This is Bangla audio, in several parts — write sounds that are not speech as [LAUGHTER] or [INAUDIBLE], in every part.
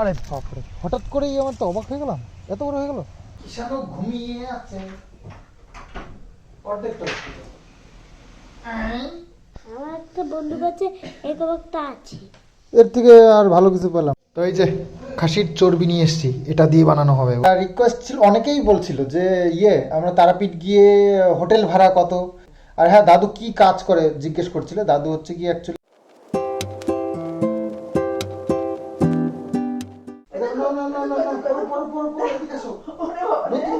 আরে বাপরে হঠাৎ করেই আমার তো অবাক হয়ে গেলাম। এত বড় হয়ে গেল। ঈশানও ঘুমিয়ে আছে। অর্ধেকটা আমার একটা বন্ধু কাছে এই কবাকটা আছে। এর থেকে আর ভালো কিছু পেলাম। তো এই যে খাসির চর্বি নিয়ে এসেছি এটা দিয়ে বানানো হবে। রিকোয়েস্ট ছিল অনেকেই বলছিল যে ইয়ে আমরা তারাপীঠ গিয়ে হোটেল ভাড়া কত? আর হ্যাঁ দাদু কি কাজ করে জিজ্ঞেস করছিল। দাদু হচ্ছে কি অ্যাকচুয়ালি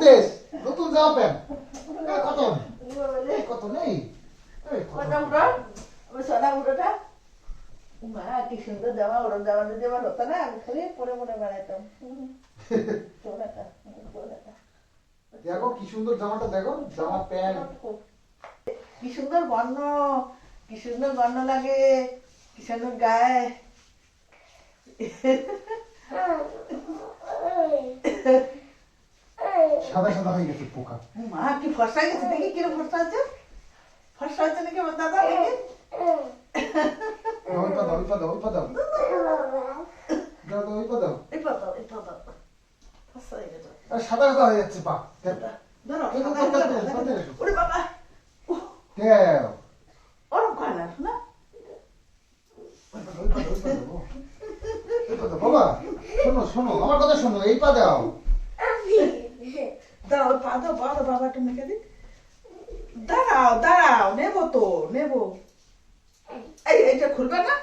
দেশ নতুন জামা প্যান্ট। কত? কত নেই? মা কি সুন্দর জামা ওরম জামা যদি আমার হতো না আমি খালি পরে পরে বেড়াইতাম চোরাটা চোরাটা দেখো কি সুন্দর জামাটা দেখো জামা প্যান্ট। কি সুন্দর বর্ণ কি সুন্দর বর্ণ লাগে কি সুন্দর গায়ে। [LAUGHS] [LAUGHS] সাদা সাদা হয়ে গেছে পোকা। মা কি ফর্সা গেছে? দেখি কিরম ফর্সা আছে ফর্সা হচ্ছে নাকি আমার দাদা দেখি ওই পা দাও ওই পা দাও ওই পা দাও দাও দাও ওই পা দাও এই এই পাতা। ফর্সা হয়ে গেছে। আর সাদা সাদা হয়ে যাচ্ছে পা ধরো এই। ওরে বাবা। দেও ওরম কয় না না দাও, দাও, দাও। দাও, বাবা। শোনো শোনো আমার কথা শোনো এই পা দাও। পা দাও পা দাও বাবা তুমি মেখে দি দাঁড়াও দাঁড়াও নেব তো নেব। এই এইটা খুলবে না?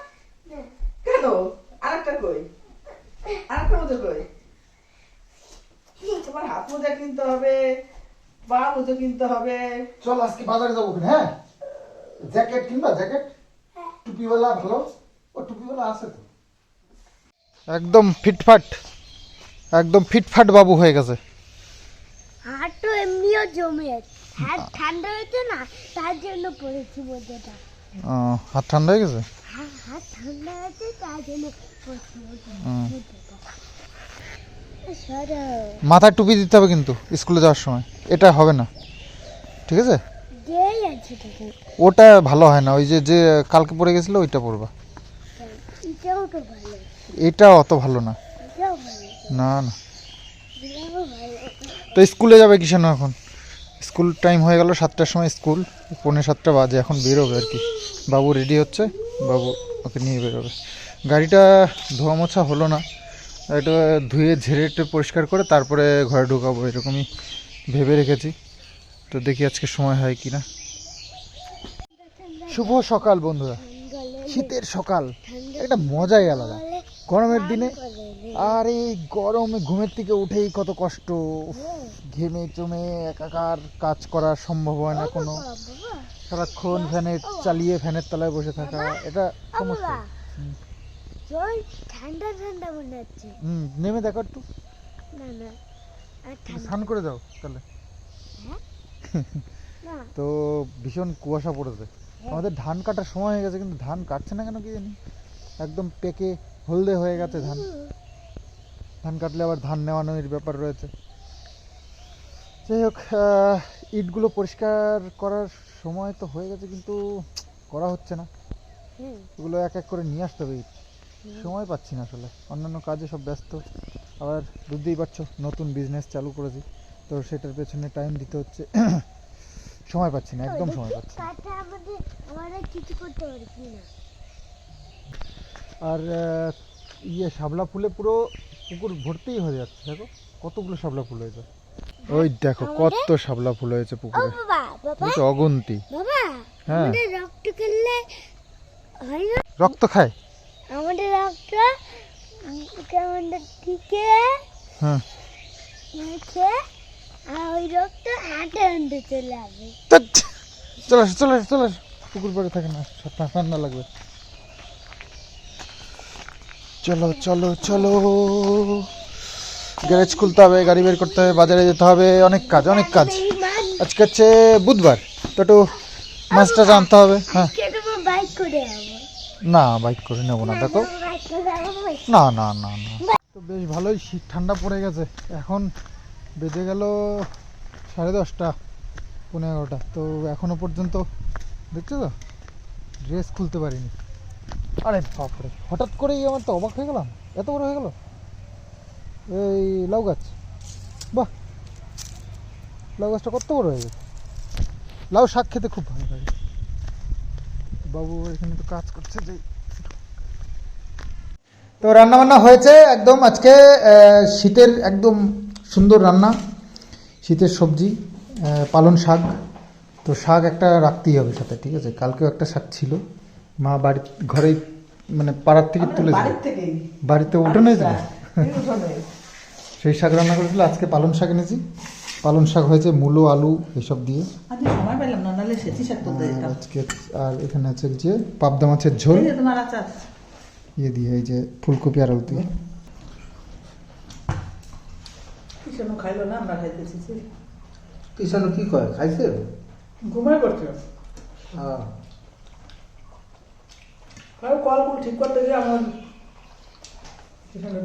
কেন? আরেকটা কই? আরেকটা মধ্যে কই? তোমার হাত মোজা কিনতে হবে পা মোজা কিনতে হবে। চল আজকে বাজারে যাব হ্যাঁ? জ্যাকেট কিনবা জ্যাকেট? টুপিওয়ালা ভালো? ও টুপিওয়ালা আছে তো। একদম ফিটফাট একদম ফিটফাট বাবু হয়ে গেছে। এমনিও জমে হাত ঠান্ডা হয়েছে না তার জন্য পড়েছি মধ্যেটা হাত ঠান্ডা হয়ে গেছে? হাত ঠান্ডা হয়েছে তার জন্য মাথায় টুপি দিতে হবে কিন্তু স্কুলে যাওয়ার সময়। এটা হবে না। ঠিক আছে? ওটা ভালো হয় না ওই যে যে কালকে পরে গেছিল ওইটা ভালো। এটা অত ভালো না। না না। তো স্কুলে যাবে কিসেন এখন? স্কুল টাইম হয়ে গেল সাতটার সময় স্কুল, পৌনে সাতটা বাজে, এখন বেরোবে আর কি। বাবু রেডি হচ্ছে, বাবু ওকে নিয়ে বেরোবে। গাড়িটা ধোয়া মোছা হলো না এটা ধুয়ে ঝেড়ে পরিষ্কার করে তারপরে ঘরে ঢুকাবো, এরকমই ভেবে রেখেছি। তো দেখি আজকে সময় হয় কি না। শুভ সকাল বন্ধুরা। শীতের সকাল, একটা মজাই আলাদা। গরমের দিনে? আর এই গরমে ঘুমের থেকে উঠেই কত কষ্ট। ঘেমে চমে একাকার কাজ করা সম্ভব হয় না কোনো। সারাক্ষণ ফ্যানের চালিয়ে ফ্যানের তলায় বসে থাকা এটা সমস্যা। জল ঠান্ডা ঠান্ডা মনে হচ্ছে। হুম নেমে দেখো একটু। না না। স্নান করে দাও তাহলে। [LAUGHS] তো ভীষণ কুয়াশা পড়েছে। আমাদের ধান কাটার সময় হয়ে গেছে কিন্তু ধান কাটছে না কেন কি জানি? একদম পেকে হলদে হয়ে গেছে ধান। ধান কাটলে আবার ধান নেওয়ানোর ব্যাপার রয়েছে। যাই হোক ইটগুলো পরিষ্কার করার সময় তো হয়ে গেছে কিন্তু করা হচ্ছে না। এগুলো এক এক করে নিয়ে আসতে হবে ইট। সময় পাচ্ছি না আসলে। অন্যান্য কাজে সব ব্যস্ত। আবার বুঝতেই পারছ নতুন বিজনেস চালু করেছি। তো সেটার পেছনে টাইম দিতে হচ্ছে। [COUGHS] সময় পাচ্ছি না একদম সময় পাচ্ছি না। কাটা আমাদের আমরা কিছু করতে পারছি না আর ইয়ে শাপলা ফুলে পুরো পুকুর ভর্তিই হয়ে যাচ্ছে দেখো। কতগুলো শাপলা ফুল হয়েছে। ওই দেখো কত শাপলা ফুল হয়েছে পুকুরে। বুঝছ অগন্তি। বাবা হ্যাঁ। আমাদের রক্ত হয় না? রক্ত খায়? আমাদের রক্ত কেমন থেকে হ্যাঁ। মেখে আর ওই রক্ত হাঁটে হাঁটে চলে আসবে। চলে আসো চলে আসো চলে আসো। পুকুর পাড়ে থাকে না ঠান্ডা লাগবে। চলো চলো চলো। গ্যারেজ খুলতে হবে গাড়ি বের করতে হবে বাজারে যেতে হবে। অনেক কাজ অনেক কাজ। আজকে হচ্ছে বুধবার। তো একটু মাছটা আনতে হবে হ্যাঁ। না বাইক করে নেব না দেখো। না না না না তো বেশ ভালোই শীত ঠান্ডা পড়ে গেছে। এখন বেজে গেল সাড়ে দশটা পনেরো এগারোটা। তো এখনও পর্যন্ত দেখছ তো? ড্রেস খুলতে পারিনি। আরে বাপরে, হঠাৎ করেই আমার তো অবাক হয়ে গেলাম, এত বড় হয়ে গেল। এই লাউ গাছ, বাহ, লাউ গাছটা কত বড় হয়ে গেছে। লাউ শাক খেতে খুব ভালো লাগে। বাবু এখানে তো কাজ করছে যে তো রান্না বান্না হয়েছে একদম আজকে শীতের একদম সুন্দর রান্না, শীতের সবজি পালন শাক। তো শাক একটা রাখতেই হবে সাথে, ঠিক আছে? কালকেও একটা শাক ছিল। মা বাড়ি ঘরেই মানে পাড়ার থেকে তুলে বাড়িতে উঠোনে ছিল এই সেই শাক রান্না করেছিল আজকে পালন শাক এনেছি। পালন শাক হয়েছে মূলো আলু এসব দিয়ে। আজকে আর যেতাম আজকে আর এখানে আছে যে পাবদা মাছের ঝোল। ইয়ে দিয়ে এই যে ফুলকপি আর আলু দিয়ে। কিষানু খাইলো না আমরা খাইতেছি। কিষানু কি কয়? খাইছে? ঘুমাই করছে হ্যাঁ আর কল কুল ঠিক করতে গিয়ে আমার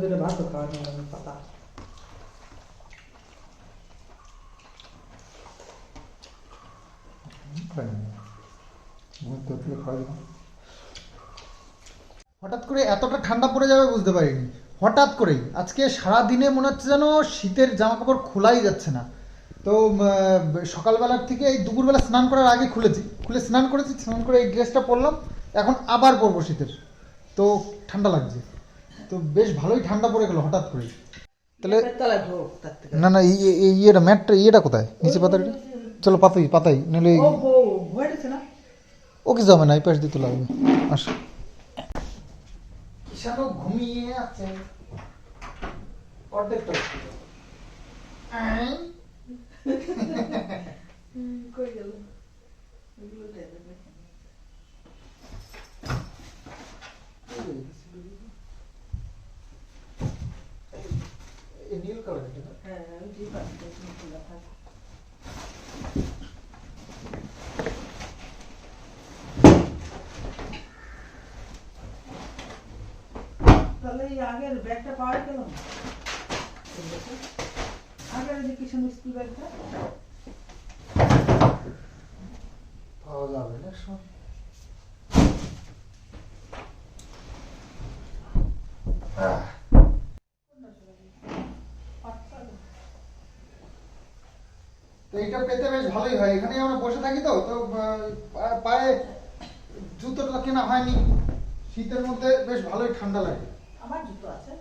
দিলে ভাত খাওয়া পাতা হঠাৎ করে এতটা ঠান্ডা পড়ে যাবে বুঝতে পারিনি। হঠাৎ করেই আজকে সারা দিনে মনে হচ্ছে যেন শীতের জামা কাপড় খোলাই যাচ্ছে না। তো সকালবেলার থেকে এই দুপুরবেলা স্নান করার আগে খুলেছি। খুলে স্নান করেছি স্নান করে এই ড্রেসটা পরলাম। এখন আবার পরবো শীতের। তো ঠান্ডা লাগছে। তো বেশ ভালোই ঠান্ডা পড়ে গেল হঠাৎ করে তাহলে না না ইয়েটা ম্যাটটা ইয়েটা কোথায়? নিচে পাতাটা চলো পাতাই পাতাই নাহলে ও বো ভয় দিচ্ছে না? এই পাশ দিয়ে তো লাগবে আসো। ঘুমিয়ে আছে। অর্ধেকটা কই গেল এগুলো দিয়ে দেবে। নীল কালার হ্যাঁ ওই যে পাশে দেখুন খোলা থাকে। তাহলে এই আগের ব্যাগটা পাওয়া গেল? আগের যে স্কুল ব্যাগটা? পাওয়া যাবে না সব। তো পেতে বেশ ভালোই হয়। এখানে আমরা বসে থাকি তো তো পায়ে জুতোটা কেনা হয়নি। শীতের মধ্যে বেশ ভালোই ঠান্ডা লাগে। আমার জুতো আছে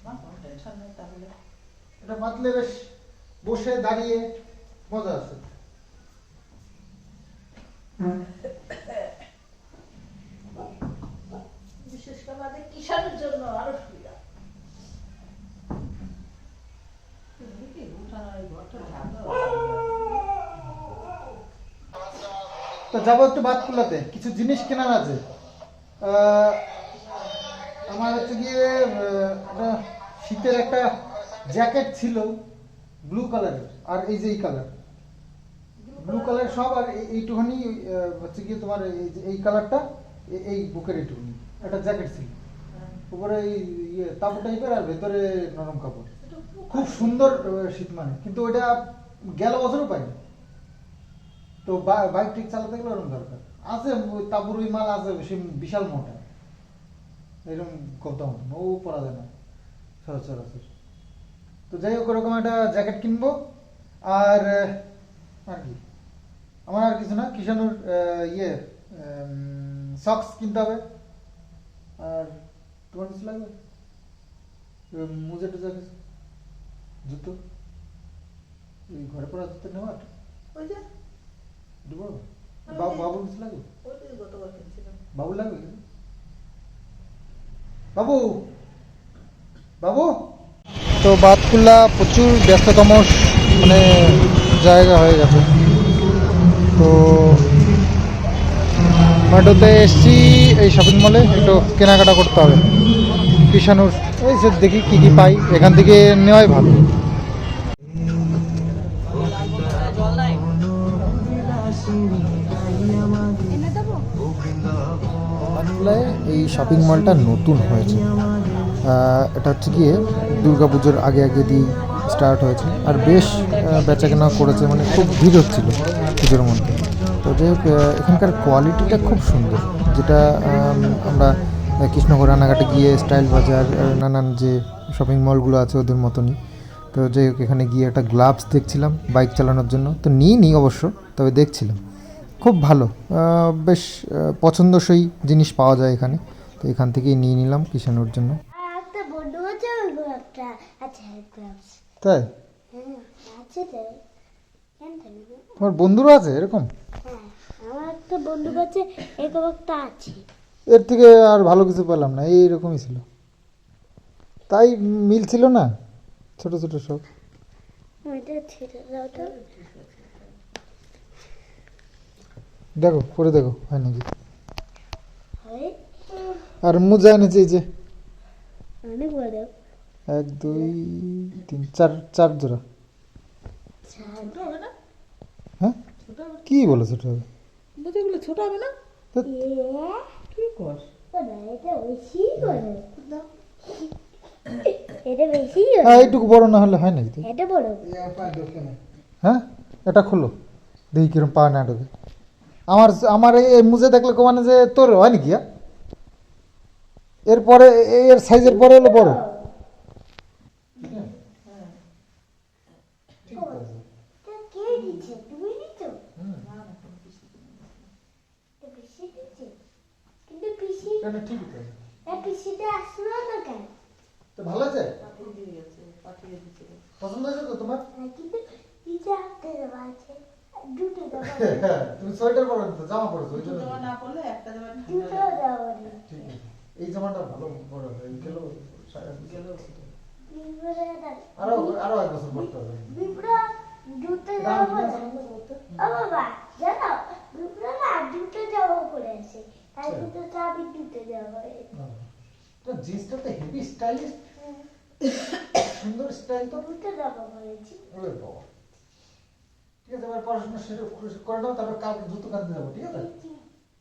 আমার কোনো টেনশন নেই তাহলে। এটা বাঁধলে বেশ বসে দাঁড়িয়ে মজা আছে। বিশেষ করে আমাদের কিষানের জন্য আরও সুবিধা। কি উঠানোর এই ঘরটা ঢাকা তো যাব একটু বাতকুলাতে কিছু জিনিস কেনার আছে। আমার হচ্ছে গিয়ে শীতের একটা জ্যাকেট ছিল ব্লু কালারের, আর এই যে এই কালার। ব্লু কালার সব, আর এই- এইটুখানি হচ্ছে গিয়ে তোমার এই যে এই কালারটা এই বুকের এইটুখানি, একটা জ্যাকেট ছিল। উপরে এই ইয়ে তাবু টাইপের, আর ভেতরে নরম কাপড়। খুব সুন্দর শীত মানে। কিন্তু ওইটা গেল বছরও পাইনি। তো বাইক ঠিক চালাতে গেলে ওরকম দরকার। আছে তাবুর ওই মাল আছে সে বিশাল মোটা। এরকম কত ও পরা যায় না। সচরাচর। তো যাই হোক ওরকম একটা জ্যাকেট কিনবো। আর আর কি? আমার আর কিছু না কিষানুর ইয়ে সক্স কিনতে হবে। আর তোমার কিছু লাগবে? উম, টুজা কিছু? জুতো? ঘরে পড়া জুতো নেওয়ার? ওই যে বাবু কিছু গতবার কিনছিলাম বাবু লাগবে বাবু! বাবু! তো বাতকুল্লা প্রচুর ব্যস্ততম মানে জায়গা হয়ে গেছে। তো মাটোতে এসছি এই শপিং মলে একটু কেনাকাটা করতে হবে। কিষানুর এই যে দেখি কি কি পাই এখান থেকে নেওয়াই ভালো। শপিং মলটা নতুন হয়েছে। এটা হচ্ছে গিয়ে দুর্গা পুজোর আগে আগে দিয়ে স্টার্ট হয়েছে। আর বেশ বেচাকেনা করেছে মানে খুব ভিড় হচ্ছিল পুজোর মধ্যে। তো হোক এখানকার কোয়ালিটিটা খুব সুন্দর, যেটা আমরা কৃষ্ণগড় রানাঘাটে গিয়ে স্টাইল বাজার নানান যে শপিং মলগুলো আছে ওদের মতনই। তো হোক, এখানে গিয়ে একটা গ্লাভস দেখছিলাম বাইক চালানোর জন্য। তো নিই নি অবশ্য, তবে দেখছিলাম। খুব ভালো বেশ পছন্দসই জিনিস পাওয়া যায় এখানে। এখান থেকেই নিয়ে নিলাম কিষানোর জন্য। তাই? হ্যাঁ? তোমার বন্ধুরা আছে এরকম? হ্যাঁ আমার একটা বন্ধু কাছে এরকম একটা আছে। এর থেকে আর ভালো কিছু পেলাম না এইরকমই ছিল। তাই মিল ছিল না ছোট ছোট সব। দেখো পরে দেখো হয় নাকি? আর মোজা এনেছে এই যে। অনেক বড় এক দুই তিন চার চার জোড়া। ছোট হবে না? হ্যাঁ? কি বলো ছোট হবে? ছোট হবে না? কি কর? হ্যাঁ এইটুকু বড় না হলে হয় নাকি হ্যাঁ? এটা খোলো। দেখি কিরম পা না ঢোকে আমার আমার এই এই মুজে দেখলে কমানে যে তোর হয় নাকি হ্যাঁ? এরপরে এর সাইজের পরে হলো বড়। ভালো আছে? পছন্দ হয়েছে তো তোমার? তুমি সোয়েটার পরো তো জামা পরেছো ওই জন্য জামা না পড়লে একটা জামা ঠিক আছে। এই জামাটা ভালো বড় হয়ে গেল আরও আরও এক বছর পরতে হবে। বিপরা দুটো দাম দেওয়া কি আছে আছে। ও বাবা জানো বিপরা না দুটো দেওয়া করে আছে। তাই কিন্তু চাবি দুটো দেওয়া তো জিন্সটা তো হেভি স্টাইলিশ সুন্দর স্টাইল তো। ওরে বাবা। ঠিক আছে এবার পড়াশোনা শুরু করে দাও তারপর কালকে জুতো কানতে যাব ঠিক আছে?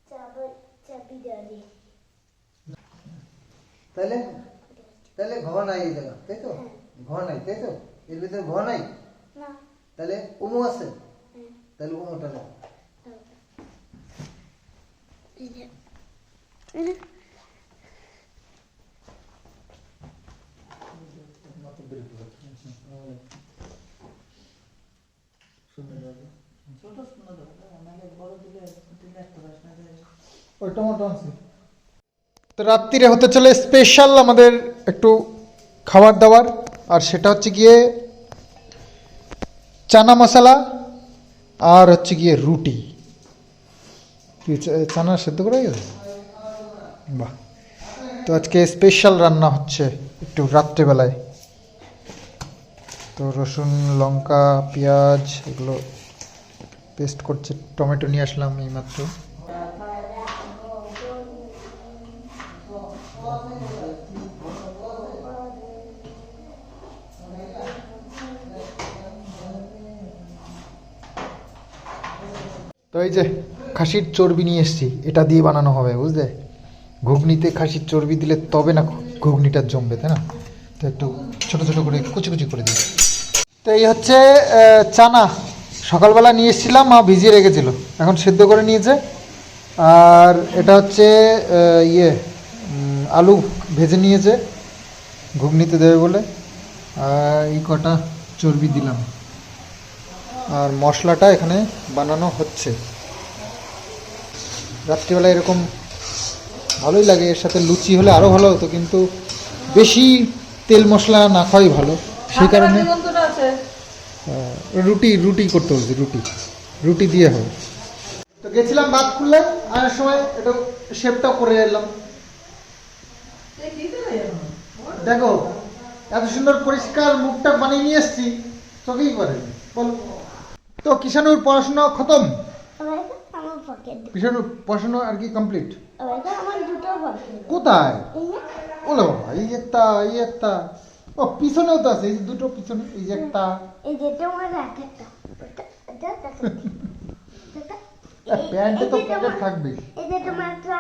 চাবি চাবি দিয়ে। তাহলে তাহলে ঘ নাই এই জায়গা তাই তো? ঘ নাই তাই তো? এর ভিতরে ঘ নাই? তাহলে উমু আছে? তাহলে উমুটা যায়। ওই টমেটো আনছি। তো রাত্রিরে হতে চলে স্পেশাল আমাদের একটু খাবার দাবার, আর সেটা হচ্ছে গিয়ে চানা মশলা আর হচ্ছে গিয়ে রুটি। চানা সেদ্ধ করে গেছে? বাহ। তো আজকে স্পেশাল রান্না হচ্ছে একটু রাত্রেবেলায়। তো রসুন, লঙ্কা, পেঁয়াজ, এগুলো পেস্ট করছে, টমেটো নিয়ে আসলাম এইমাত্র। এই যে খাসির চর্বি নিয়ে এসেছি, এটা দিয়ে বানানো হবে, বুঝলে? ঘুগনিতে খাসির চর্বি দিলে তবে না ঘুগনিটা জমবে, তাই না? তো একটু ছোট ছোট করে কুচি কুচি করে দিই। তো এই হচ্ছে চানা। সকালবেলা নিয়ে এসেছিলাম, মা ভিজিয়ে রেখেছিল। এখন সেদ্ধ করে নিয়েছে। আর এটা হচ্ছে ইয়ে আলু ভেজে নিয়েছে, ঘুগনিতে দেবে বলে। আর এই কটা চর্বি দিলাম। আর মশলাটা এখানে বানানো হচ্ছে। রাত্রিবেলা এরকম ভালোই লাগে এর সাথে লুচি হলে আরও ভালো হতো কিন্তু বেশি তেল মশলা না খাওয়াই ভালো। সেই কারণে হ্যাঁ, রুটি রুটি করতে বলছি রুটি। রুটি দিয়ে হবে তো গেছিলাম বাদ খুললে আসার সময় একটু শেপটা করে এলাম? দেখো এত সুন্দর পরিষ্কার মুখটা বানিয়ে নিয়ে এসছি চোখেই করে? বল। তো কিষানুর পড়াশোনা খতম? আমার পকেট কিষানুর পড়াশোনা আর কি কমপ্লিট আমার দুটো পকেট কোথায়? ওলে বাবা এই একটা এই একটা। ও পিছনেও তো আছে এই দুটো পিছনে এই যে একটা। এই যে তোমার একটা। প্যান্টে তো পকেট থাকবে এই তোমার একটা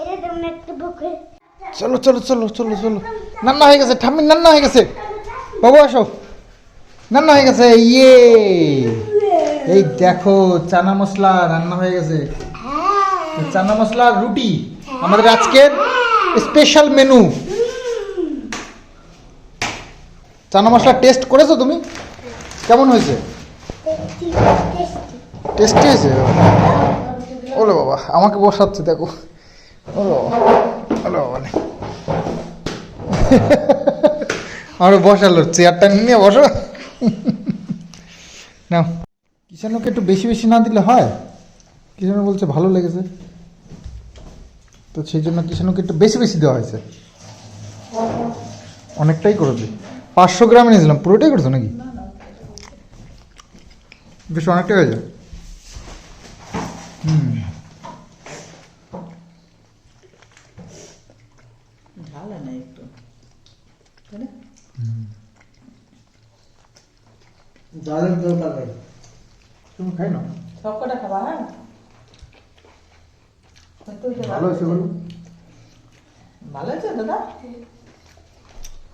এটা তোমার একটা পকেট চলো চলো চলো চলো চলো। নান্না হয়ে গেছে ঠাম্মি নান্না হয়ে গেছে। বাবু আসো। রান্না হয়ে গেছে ইয়ে। এই দেখো, চানা মশলা রান্না হয়ে গেছে। চানা মশলা, রুটি। আমাদের আজকের special menu chana masala taste করেছ তুমি? কেমন হয়েছে? টেস্টি হয়েছে? ওরে বাবা, আমাকে বসাচ্ছে, দেখো। ওরে বাবা ওরে বাবা। আমার বসালো, চেয়ারটা নিয়ে বসো। না কিষাণকে একটু বেশি বেশি না দিলে হয়? কিষাণ বলছে ভালো লেগেছে। তো সেই জন্য কিষাণকে একটু বেশি বেশি দেওয়া হয়েছে। অনেকটাই করেছে। পাঁচশো গ্রাম এনেছিলাম। পুরোটাই করেছ নাকি? বেশ অনেকটাই হয়ে যায় হুম। ঝাল না একটু। তাই না? ডালের দরকার নেই তুমি খাই না খাবা হ্যাঁ? ভালো হয়েছে বলো। ভালো হয়েছে দাদা?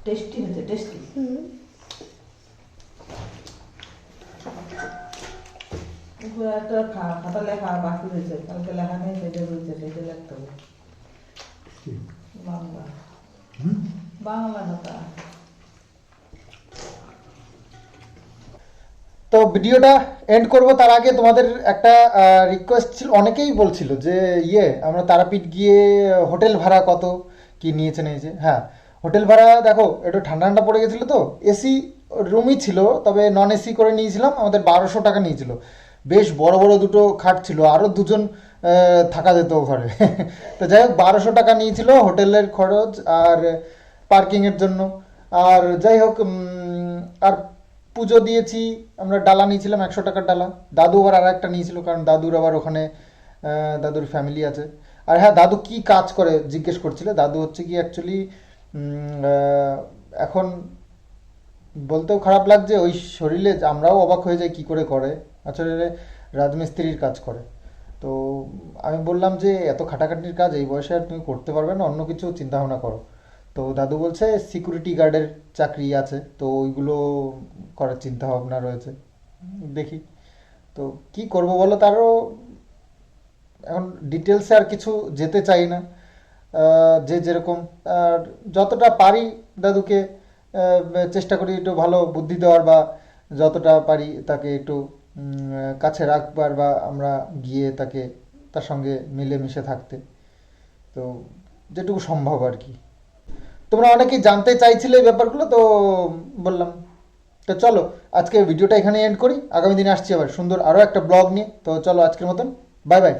টেস্টি হয়েছে টেস্টি একটা খাতা লেখা বাকি রয়েছে। কালকে লেখা নেই সেটা রয়েছে সেটা লিখতে হবে। বাংলা। বাংলা খাতা। ভিডিওটা এন্ড করব। তার আগে তোমাদের একটা রিকোয়েস্ট ছিল, অনেকেই বলছিল যে ইয়ে আমরা তারাপীঠ গিয়ে হোটেল ভাড়া কত? কি নিয়েছে নিয়েছে হ্যাঁ। হোটেল ভাড়া, দেখো, একটু ঠান্ডা ঠান্ডা পড়ে গেছিল তো। এসি রুমই ছিল, তবে নন এসি করে নিয়েছিলাম, আমাদের বারোশো টাকা নিয়েছিল। বেশ বড় বড় দুটো খাট ছিল আরও দুজন থাকা যেত ঘরে [LAUGHS] তো যাই হোক, বারোশো টাকা নিয়েছিল হোটেলের খরচ আর পার্কিংয়ের জন্য। আর যাই হোক আর পুজো দিয়েছি, আমরা ডালা নিয়েছিলাম, একশো টাকার ডালা। দাদু আবার আর একটা নিয়েছিল, কারণ দাদুর আবার ওখানে দাদুর ফ্যামিলি আছে। আর হ্যাঁ দাদু কি কাজ করে, জিজ্ঞেস করছিল? দাদু হচ্ছে কি অ্যাকচুয়ালি এখন বলতেও খারাপ লাগছে, ওই শরীরে আমরাও অবাক হয়ে যাই কি করে করে। আসলে রাজমিস্ত্রির কাজ করে। তো আমি বললাম যে, এত খাটাখাটির কাজ, এই বয়সে আর তুমি করতে পারবে না, অন্য কিছু চিন্তা ভাবনা করো। তো দাদু বলছে সিকিউরিটি গার্ডের চাকরি আছে, তো ওইগুলো করার চিন্তা ভাবনা রয়েছে। দেখি। তো কি করব বলো? তারও এখন ডিটেলসে আর কিছু যেতে চাই না। যে যেরকম, আর যতটা পারি দাদুকে চেষ্টা করি একটু ভালো বুদ্ধি দেওয়ার বা যতটা পারি তাকে একটু কাছে রাখবার বা আমরা গিয়ে তাকে, তার সঙ্গে মিলেমিশে থাকতে। তো যেটুকু সম্ভব আর কি। তোমরা অনেকেই জানতে চাইছিলে এই ব্যাপারগুলো, তো বললাম। তো চলো, আজকে ভিডিওটা এখানে এন্ড করি। আগামী দিনে আসছি আবার সুন্দর আরও একটা ব্লগ নিয়ে। তো চলো আজকের মতন বাই বাই